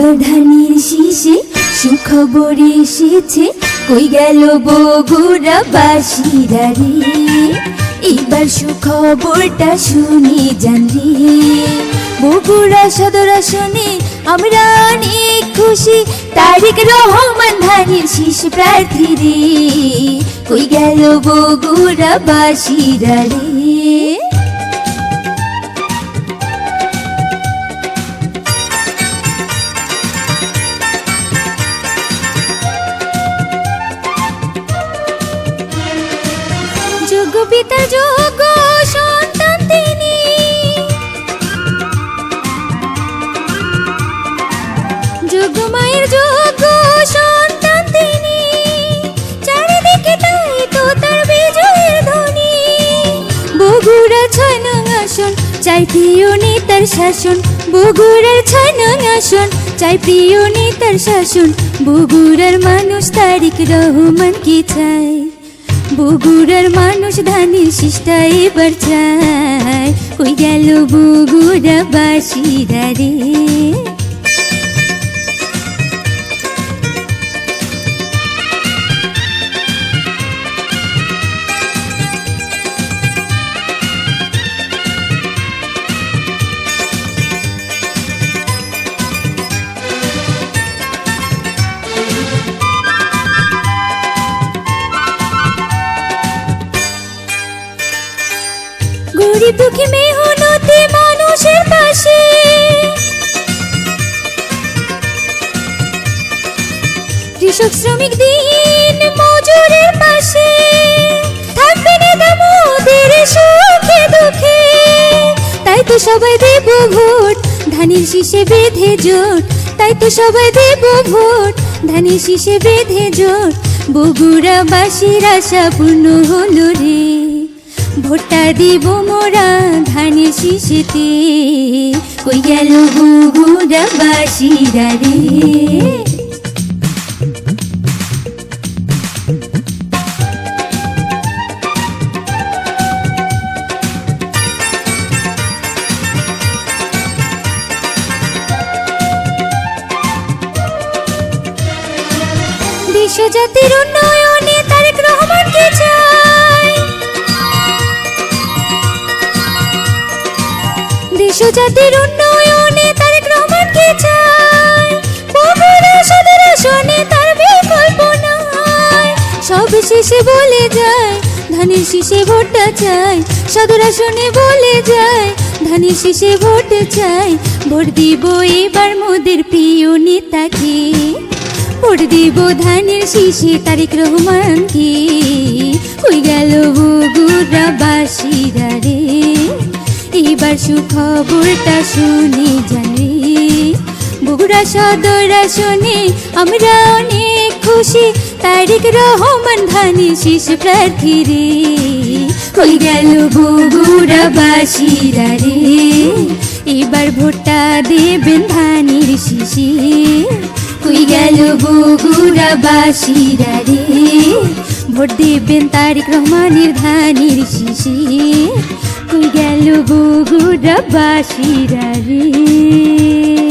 এবার ধানের শীষে সুখবর এসেছে। কই গেল বগুড়া বাসিরা রে? এবার সুখবরটা শুনে যান রে। বগুড়া সদর আসনে আমরা অনেক খুশি। তারিক রহমান ধানের শীষ প্রার্থী রে। কই গেল বগুড়া বাসিরা রে? পিতা যোগ্য সন্তান তিনি। যোগ্য মায়ের যোগ্য সন্তান তিনি। চারিদিকে তাই তো তার বিজয়ের ধ্বনি। বগুড়া ছয় নং আসন, চাই প্রিয় নেতার শাসন। বগুড়ার ছয় নং আসন, চাই প্রিয় নেতার শাসন। বগুড়ার মানুষ তারিক রহমান কি চায়? বগুড়ার মানুষ ধানের শিষ্টা এবার চায়। কই গেল বগুড়া বাসিরা রে? দুঃখী মেহনতি মানুষের পাশে। কৃষক শ্রমিক দিন মজুরের পাশে। থাকবে সুখে দুঃখে। তাই তো সবাই দেব ভোট, ধানের শীষে বেঁধে জোট। তাই তো সবাই দেব ভোট, ধানের শীষে বেঁধে জোট। বগুড়া বাসীর আশা পূর্ণ হলো রে। ভোটটা দিব মোরা ধানের শীষেতে। কই গেল বগুড়া বাসীরা রে। বিশ্বজাতির উন্নয়নে তারেক রহমানকে চাই। দেশজাতির উন্নয়নে তারেক রহমানকে চাই বগুড়া তার বিকল্প নাই। সব শেষে বলে যায়, ধানের শীষে ভোটটা চাই। সদর আসনে বলে যায়, ধানের শীষে ভোট চাই। ভোট দিব এবার মোদের প্রিয় নেতাকে। ভোট দিব ধানের শীষে তারিক রহমানকে। হই গেল বগুড়া বাসীরা রে। এবার সুখবরটা শুনে জানে। বগুড়া সদর আসনে আমরা অনেক খুশি। তারিক রহমান ধানের শীষ প্রার্থী রে হই গেল বগুড়া বাসীরা রে এবার ভোটটা দেবেন ধানের শীষে হই গেল বগুড়া বাসীরা রে ভোট দেবেন তারিক রহমানের ধানের শীষে হই গেল বগুড়া বাসীরা রে